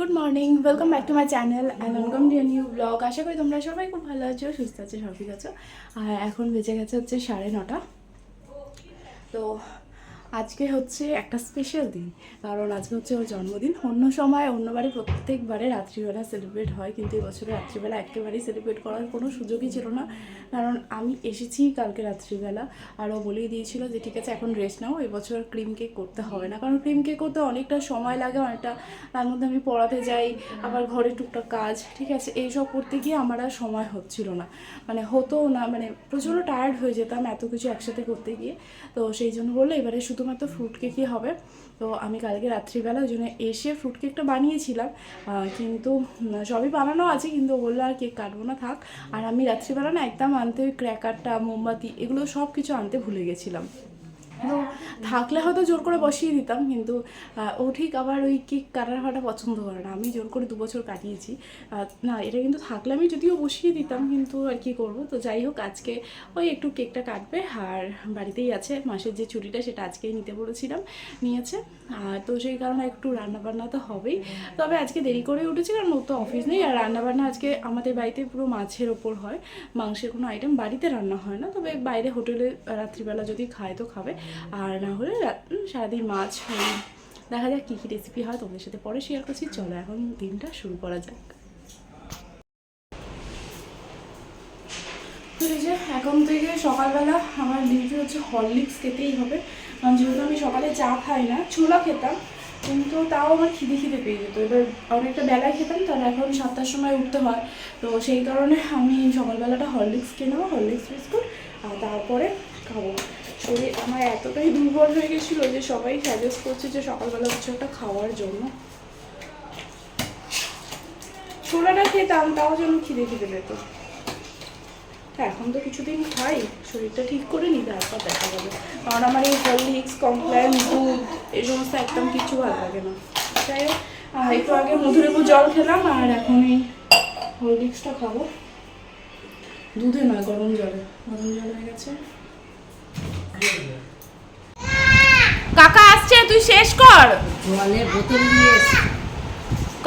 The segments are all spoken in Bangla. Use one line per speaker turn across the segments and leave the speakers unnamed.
Good morning welcome back to my channel and welcome to new blog আশা করি তোমরা সবাই খুব ভালো আছো, সুস্থ আছো সব ঠিক আছো। আর এখন বেঁচে গেছে হচ্ছে সাড়ে নটা। তো আজকে হচ্ছে একটা স্পেশাল দিন। কারণ আজকে হচ্ছে ওর জন্মদিন। অন্য সময় অন্যবারে প্রত্যেকবারে রাত্রিবেলা সেলিব্রেট হয়, কিন্তু এবছরে রাত্রিবেলা একেবারেই সেলিব্রেট করার কোনো সুযোগই ছিল না। কারণ আমি এসেছি কালকে রাত্রিবেলা আর ও বলেই দিয়েছিল যে, ঠিক আছে, এখন রেস্ট নাও। এবছর ক্রিম কেক করতে হবে না। কারণ ক্রিম কেক করতে অনেকটা সময় লাগে, অনেকটা তার মধ্যে আমি পড়াতে যাই, আবার ঘরে টুকটাক কাজ, ঠিক আছে? এইসব করতে গিয়ে আমার আর সময় হচ্ছিল না। মানে হতো না মানে প্রচণ্ড টায়ার্ড হয়ে যেতাম এত কিছু একসাথে করতে গিয়ে। তো সেই জন্য বলল, এবারে শুধুমাত্র ফ্রুট কেকই হবে। তো আমি কালকে রাত্রিবেলা ওই জন্য এসে ফ্রুট কেকটা বানিয়েছিলাম। কিন্তু সবই বানানো আছে, কিন্তু বলল আর কেক কাটবো না, থাক। আর আমি রাত্রিবেলা না একদম আনতে ওই ক্র্যাকারটা মোমবাতি, এগুলো সব কিছু আনতে ভুলে গেছিলাম। থাকলে হয়তো জোর করে বসিয়ে দিতাম, কিন্তু ও ঠিক আবার ওই কেক কাটার হওয়াটা পছন্দ করে না। আমি জোর করে দু বছর কাটিয়েছি। না, এটা কিন্তু থাকলে আমি যদিও বসিয়ে দিতাম, কিন্তু আর কি করব? তো যাই হোক, আজকে ওই একটু কেকটা কাটবে, আর বাড়িতেই আছে। মাসের যে ছুটিটা সেটা আজকেই নিতে বলেছিলাম, নিয়েছে। আর তো সেই কারণে একটু রান্নাবান্না তো হবেই। তবে আজকে দেরি করে উঠেছি, কারণ ও তো অফিস নেই। আর রান্নাবান্না আজকে আমাদের বাড়িতে পুরো মাছের ওপর হয়। মাংসের কোনো আইটেম বাড়িতে রান্না হয় না। তবে বাইরে হোটেলে রাত্রিবেলা যদি খায়, তো খাবে। আর না হলে সারাদিন মাছ দেখা যাক কী কী রেসিপি হয়, তোমাদের সাথে পরে শেয়ার করছি। চলো, এখন দিনটা শুরু করা যাক। যে এখন থেকে সকালবেলা আমার ডিউটি হচ্ছে হরলিক্স খেতেই হবে। কারণ যেহেতু আমি সকালে চা খাই না, ছোলা খেতাম, কিন্তু তাও আমার খিদে খিদে পেয়ে যেত। এবার অনেকটা বেলায় খেতাম, তাহলে এখন সাতটার সময় উঠতে হয়। তো সেই কারণে আমি সকালবেলাটা হরলিক্স কিনে নেব, হরলিক্স বিস্কুট, আর তারপরে খাব। শরীর আমার এতটাই দুর্বল হয়ে গেছিল যে সবাই সাজেস্ট করছে যে সকালবেলা কিছু একটা খাওয়ার জন্য। ছোলাটা খেতাম তাও যেন খিদে খিদে পেতো। এখন তো কিছুদিন খাই শরীরটা ঠিক করে নি তারপর দেখা যাবে। কারণ আমার এই হরলিক্স কমপ্ল্যান দুধ এই সমস্ত একদম কিছু ভালো লাগে না। আহ, একটু আগে মধুরেবু জল খেলাম আর এখন এই হরলিক্সটা খাব। দুধে নয় গরম জলে। গরম জল হয়ে গেছে। কাকা আসছে তুই শেষ কর।
জলের বোতল নিয়ে এসে।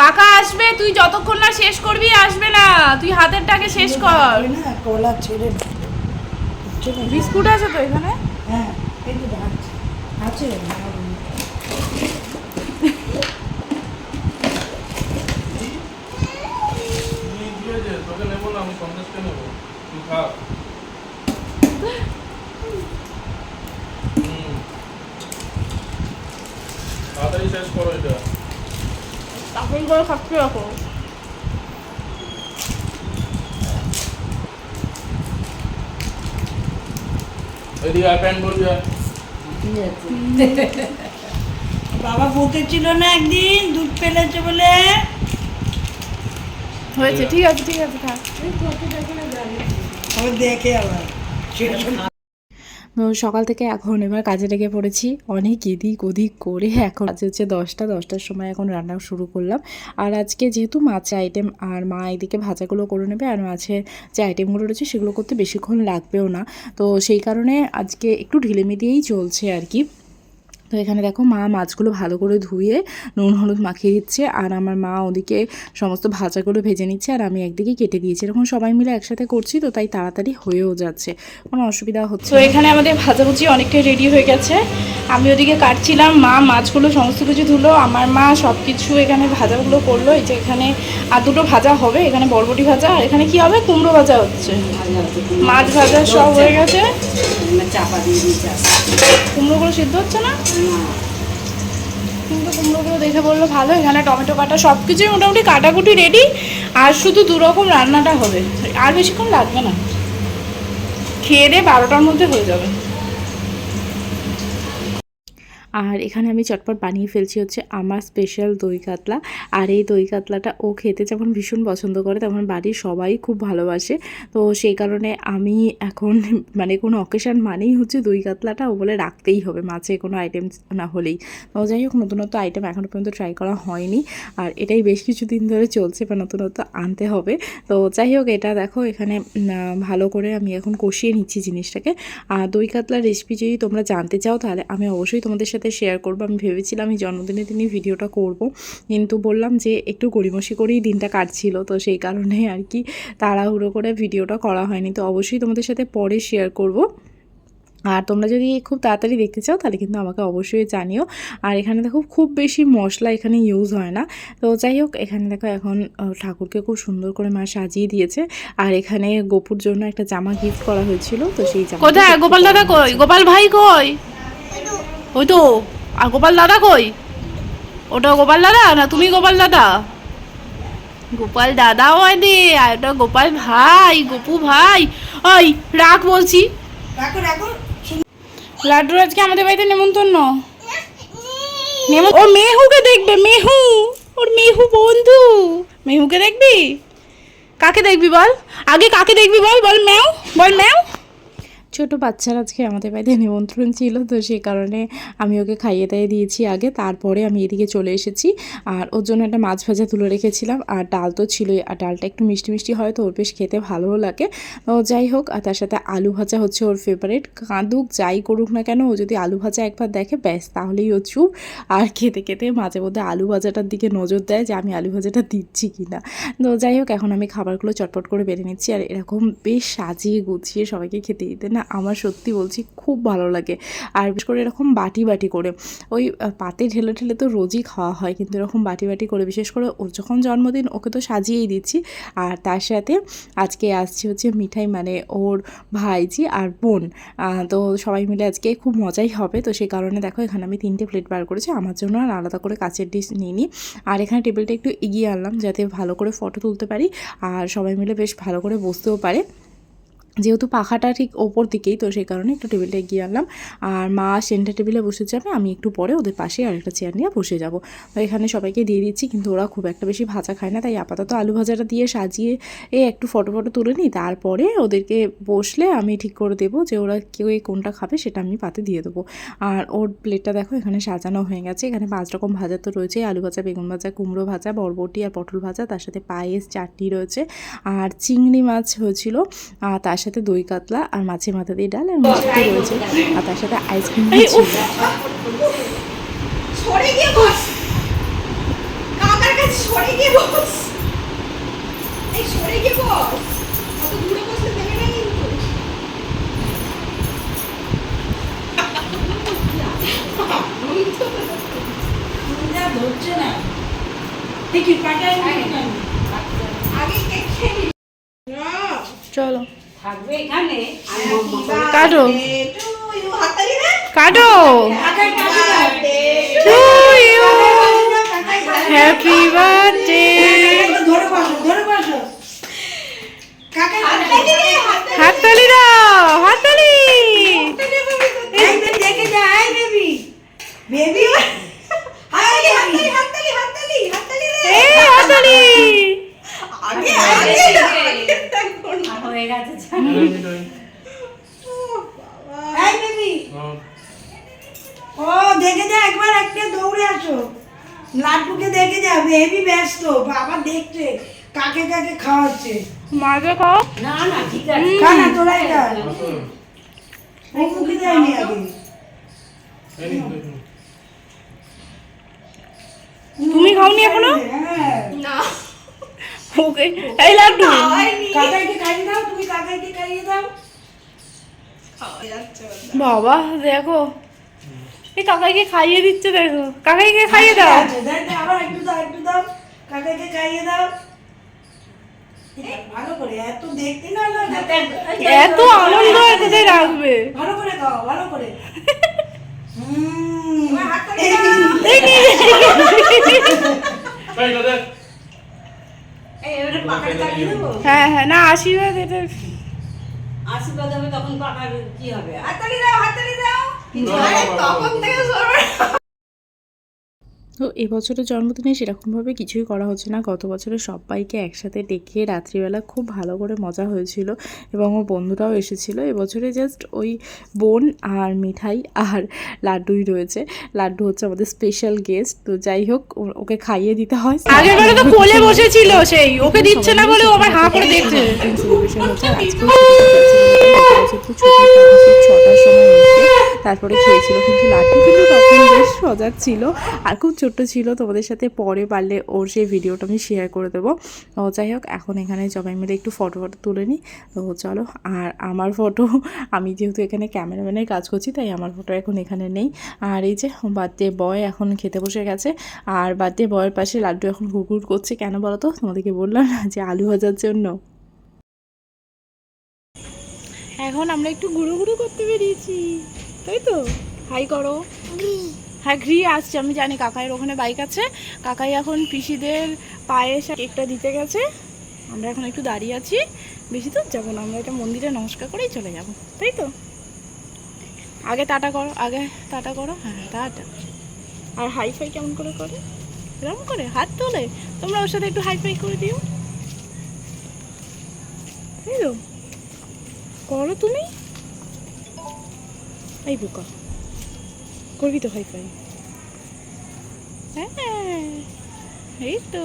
কাকা আসবে তুই যতক্ষণ না শেষ করবি আসবে না। তুই হাতেরটাকে শেষ কর।
না কলা ছেড়ে
বিস্কুট আছে তো এখানে?
হ্যাঁ এই তো আছে। আছে
তোকে নেব না আমি সন্দেশকে নেব। তুই খা হুম। তাড়াতাড়ি শেষ করো এটা
তাড়াতাড়ি করে খাচ্ছি এখন
বাবা বকেছিল না একদিন দুধ ফেলেছে বলে।
হয়েছে ঠিক আছে ঠিক আছে থাক।
দেখে আবার।
সকাল থেকে এখন এবার কাজে লেগে পড়েছি। অনেক এদিক ওদিক করে এখন আজ হচ্ছে দশটা, দশটার সময় এখন রান্না শুরু করলাম। আর আজকে যেহেতু মাছের আইটেম আর মা এদিকে ভাজাগুলো করে নেবে, আর মাছের যে আইটেমগুলো রয়েছে সেগুলো করতে বেশিক্ষণ লাগবেও না। তো সেই কারণে আজকে একটু ঢিলেমি দিয়েই চলছে আর কি। তো এখানে দেখো মা মাছগুলো ভালো করে ধুয়ে নুন হলুদ মাখিয়ে দিচ্ছে আর আমার মা ওদিকে সমস্ত ভাজাগুলো ভেজে নিচ্ছে আর আমি একদিকে কেটে দিয়েছি। এরকম সবাই মিলে একসাথে করছি তো তাই তাড়াতাড়ি হয়েও যাচ্ছে। কোনো অসুবিধা হচ্ছে তো এখানে আমাদের ভাজাভুজি অনেকটাই রেডি হয়ে গেছে। আমি ওদিকে কাটছিলাম মা মাছগুলো সমস্ত কিছু ধুলো আমার মা সব কিছু এখানে ভাজাগুলো করল। এই যে এখানে আর দুটো ভাজা হবে এখানে বরবটি ভাজা আর এখানে কি হবে? কুমড়ো ভাজা হচ্ছে। মাছ ভাজা সব হয়ে গেছে। কুমড়োগুলো সিদ্ধ হচ্ছে না? কিন্তু কুমড়োগুলো দেখে বলল ভালো, এখানে টমেটো কাটা সব কিছুই মোটামুটি কাটাকুটি রেডি আর শুধু দুরকম রান্নাটা হবে। আর বেশিক্ষণ লাগবে না। খেয়ে দিয়ে বারোটার মধ্যে হয়ে যাবে। আর এখানে আমি চটপট বানিয়ে ফেলছি হচ্ছে আমার স্পেশাল দই কাতলা। আর এই দই কাতলাটা ও খেতে যেমন ভীষণ পছন্দ করে, তেমন বাড়ির সবাই খুব ভালোবাসে। তো সেই কারণে আমি এখন মানে কোনো অকেশান মানেই হচ্ছে দই কাতলাটা ও বলে রাখতেই হবে, মাছে কোনো আইটেম না হলেই। তো যাই হোক, নতুনত্ব আইটেম এখনও পর্যন্ত ট্রাই করা হয়নি। আর এটাই বেশ কিছুদিন ধরে চলছে বা নতুনত্ব আনতে হবে। তো যাই হোক, এটা দেখো এখানে ভালো করে আমি এখন কষিয়ে নিচ্ছি জিনিসটাকে। আর দই কাতলার রেসিপি যদি তোমরা জানতে চাও তাহলে আমি অবশ্যই তোমাদের সাথে
সাথে শেয়ার করব। আমি ভেবেছিলাম এই জন্মদিনে তিনি ভিডিওটা করব। কিন্তু বললাম যে একটু গড়িমসি করেই দিনটা কাটছিল। তো সেই কারণে আর কি তাড়াহুড়ো করে ভিডিওটা করা হয়নি। তো অবশ্যই তোমাদের সাথে পরে শেয়ার করব। আর তোমরা যদি খুব তাড়াতাড়ি দেখতে চাও তাহলে কিন্তু আমাকে অবশ্যই জানিও। আর এখানে দেখো খুব বেশি মশলা এখানে ইউজ হয় না। তো যাই হোক এখানে দেখো এখন ঠাকুরকে খুব সুন্দর করে মা সাজিয়ে দিয়েছে। আর এখানে গোপুর জন্য একটা জামা গিফট করা হয়েছিল। তো সেই জামা
কোথায়? গোপাল দাদা কই? গোপাল ভাই কই? ওই তো আর গোপাল দাদা কই? ওটা গোপাল দাদা না তুমি গোপাল দাদা? গোপাল দাদাও আনে আর ওটা গোপাল ভাই গোপু ভাই। ওই রাখ বলছি লাড্ডুর আজকে আমাদের বাড়িতে নেমন্তন্ন। নেমন- ও মেহুকে দেখবে মেহু। ওর মেহু বন্ধু। মেহুকে দেখবি? কাকে দেখবি বল? আগে কাকে দেখবি বল? বল ম্যাও বল ম্যাও।
ছোট বাচ্চার আজকে আমাদের বাড়িতে নিমন্ত্রণ ছিল, তো সেই কারণে আমি ওকে খাইয়ে দাইয়ে দিয়েছি আগে, তারপরে আমি এদিকে চলে এসেছি। আর ওর জন্য একটা মাছ ভাজা তুলে রেখেছিলাম, আর ডাল তো ছিলই, আর ডালটা একটু মিষ্টি মিষ্টি হয়, তো ওর বেশ খেতে ভালোও লাগে। তো যাই হোক, আর তার সাথে আলু ভাজা হচ্ছে ওর ফেভারিট কাঁদুক যাই করুক না কেন, ও যদি আলু ভাজা একবার দেখে, ব্যাস, তাহলেই ও চুপ। আর খেতে খেতে মাঝে মধ্যে আলু ভাজাটার দিকে নজর দেয় যে আমি আলু ভাজাটা দিচ্ছি কি না তো যাই হোক, এখন আমি খাবারগুলো চটপট করে বেড়ে নিচ্ছি, আর এরকম বেশ সাজিয়ে গুছিয়ে সবাইকে খেতে দিতে না আমার সত্যি বলছি খুব ভালো লাগে। আর বিশেষ করে এরকম বাটি বাটি করে। ওই পাতে ঢেলে ঢেলে তো রোজই খাওয়া হয়, কিন্তু এরকম বাটি বাটি করে, বিশেষ করে ওর যখন জন্মদিন, ওকে তো সাজিয়েই দিচ্ছি। আর তার সাথে আজকে আসছে হচ্ছে মিঠাই মানে ওর ভাইজি আর বোন। তো সবাই মিলে আজকে খুব মজাই হবে। তো সেই কারণে দেখো, এখানে আমি তিনটে প্লেট বার করেছি। আমার জন্য আর আলাদা করে কাচের ডিশ নিইনি। আর এখানে টেবিলটা একটু এগিয়ে আনলাম, যাতে ভালো করে ফটো তুলতে পারি। আর সবাই মিলে বেশ ভালো করে বসতেও পারে। যেহেতু পাখাটা ঠিক ওপর দিকেই, তো সেই কারণে একটু টেবিলটা এগিয়ে আনলাম। আর মা সেন্টার টেবিলে বসে যাবে, আমি একটু পরে ওদের পাশে আরেকটা চেয়ার নিয়ে বসে যাব। তো এখানে সবাইকে দিয়ে দিচ্ছি, কিন্তু ওরা খুব একটা বেশি ভাজা খায় না, তাই আপাতত আলু ভাজাটা দিয়ে সাজিয়ে এ একটু ফটো ফটো তুলে নিই। তারপরে ওদেরকে বসলে আমি ঠিক করে দেবো যে ওরা কেউ এই কোনটা খাবে সেটা আমি পাতে দিয়ে দেবো। আর ওর প্লেটটা দেখো, এখানে সাজানো হয়ে গেছে। এখানে পাঁচ রকম ভাজা তো রয়েছে, আলু ভাজা, বেগুন ভাজা, কুমড়ো ভাজা, বরবটি আর পটল ভাজা, তার সাথে পায়েস, চাটনি রয়েছে। আর চিংড়ি মাছ হয়েছিল, আর তার সাথে দই কাতলা আর মাছের মাথা দিয়ে ডাল আর মাছ রয়েছে। আর তার সাথে আইসক্রিম
গিয়ে বস। কাকার কাছে গিয়ে বস এই সরে গিয়ে বস অত দূরে বসলে দেবে না কিন্তু ফোনটা ধরছে না দেখি পাটাই আগে কেক খেয়ে নি।
চলো
থাকবে এখানে
কাটো। কাটো হ্যাপি বার্থডে
ধরে বসো ধরে বসো কাকাই হাততালি দে
হাততালি দাও হাততালি
এই বেবি দেখে যা এই বেবি বেবি হাততালি হাততালি হাততালি হাততালি হাততালি দে
এই হাততালি
আগে আগে হয়ে গেছে এই বেবি। ও দেখে যা একবার একটা দৌড়ে আসো। লাড্ডুকে দেখে যা বেবি ব্যস্ত। বাবা দেখছে কাকে কাকে খাওয়াচ্ছে।
মাঝে খাও।
না না ঠিক আছে। খা না তোরা এটা। ও মুখে দেয়নি আগে।
তুমি খাওনি এখনও?
হ্যাঁ।
ওকে এই লাড্ডু
কাকাইকে খাইয়ে দাও তুমি কাকাইকে খাইয়ে দাও
বাবা দেখো এই কাকাইকে খাইয়ে দিচ্ছে দেখো কাকাইকে খাইয়ে দাও
আবার একটু দাও একটু দাও কাকাইকে খাইয়ে দাও ভালো করে এত দেখতে না লাগে
এত আনন্দ কোথায় রাখবে
ভালো করে খাও ভালো করে হুম
এই নে, হ্যাঁ হ্যাঁ না আশীর্বাদ এটা
আশীর্বাদ হবে তখন পাকার কি হবে?
হাততালি দাও হাততালি দাও
তখন
থেকে
তো এবছরের জন্মদিনে সেরকমভাবে কিছুই করা হচ্ছে না। গত বছরে সবাইকে একসাথে ডেকে রাত্রিবেলা খুব ভালো করে মজা হয়েছিল এবং ওর বন্ধুরাও এসেছিল। এবছরে জাস্ট ওই বোন আর মিঠাই আর লাড্ডুই রয়েছে। লাড্ডু হচ্ছে আমাদের স্পেশাল গেস্ট তো যাই হোক ওকে খাইয়ে দিতে হয়।
আগের বারে তো কোলে বসেছিল সেই ওকে দিচ্ছে না বলে ও আবার হাঁ করে দেখছে।
ছুটি ছুটি ছটার সময় তারপরে খেয়েছিল কিন্তু লাড্ডু। কিন্তু তখন বেশ সজাগ ছিল। আর খুব ছোট্ট ছিল, তোমাদের সাথে পরে পারলে ওর সেই ভিডিওটা আমি শেয়ার করে দেবো। যাই হোক, এখন এখানে সবাই মিলে একটু ফটো ফটো তুলে নিই। তো চলো, আর আমার ফটো আমি যেহেতু এখানে ক্যামেরাম্যানের কাজ করছি, তাই আমার ফটো এখন এখানে নেই। আর এই যে বার্থডে বয় এখন খেতে বসে গেছে। আর বার্থডে বয়ের পাশে লাড্ডু এখন ঘুরঘুর করছে। কেন বলো তো? তোমাদেরকে বললাম না যে আলু ভাজার জন্য। এখন আমরা একটু ঘুরু ঘুরু করতে বেরিয়েছি। তাই তো? হাই করো হ্যাঁ ঘ্রি আসছে, আমি জানি কাকাইয়ের ওখানে বাইক আছে। কাকাই এখন পিসিদের পায়ে কেকটা দিতে গেছে। আমরা এখন একটু দাঁড়িয়ে আছি। বেশি দূর যাব না, আমরা এটা মন্দিরে নমস্কার করেই চলে যাব, তাই তো? আগে টাটা করো, আগে টাটা করো হ্যাঁ টাটা। আর হাই ফাই কেমন করে করে? এরকম করে, হাত তোলে। তোমরা ওর সাথে একটু হাই ফাই করে দিও। তাই তো, করো তুমি। এই বোকা। করবি তো হাই ফাই হ্যাঁ এই তো।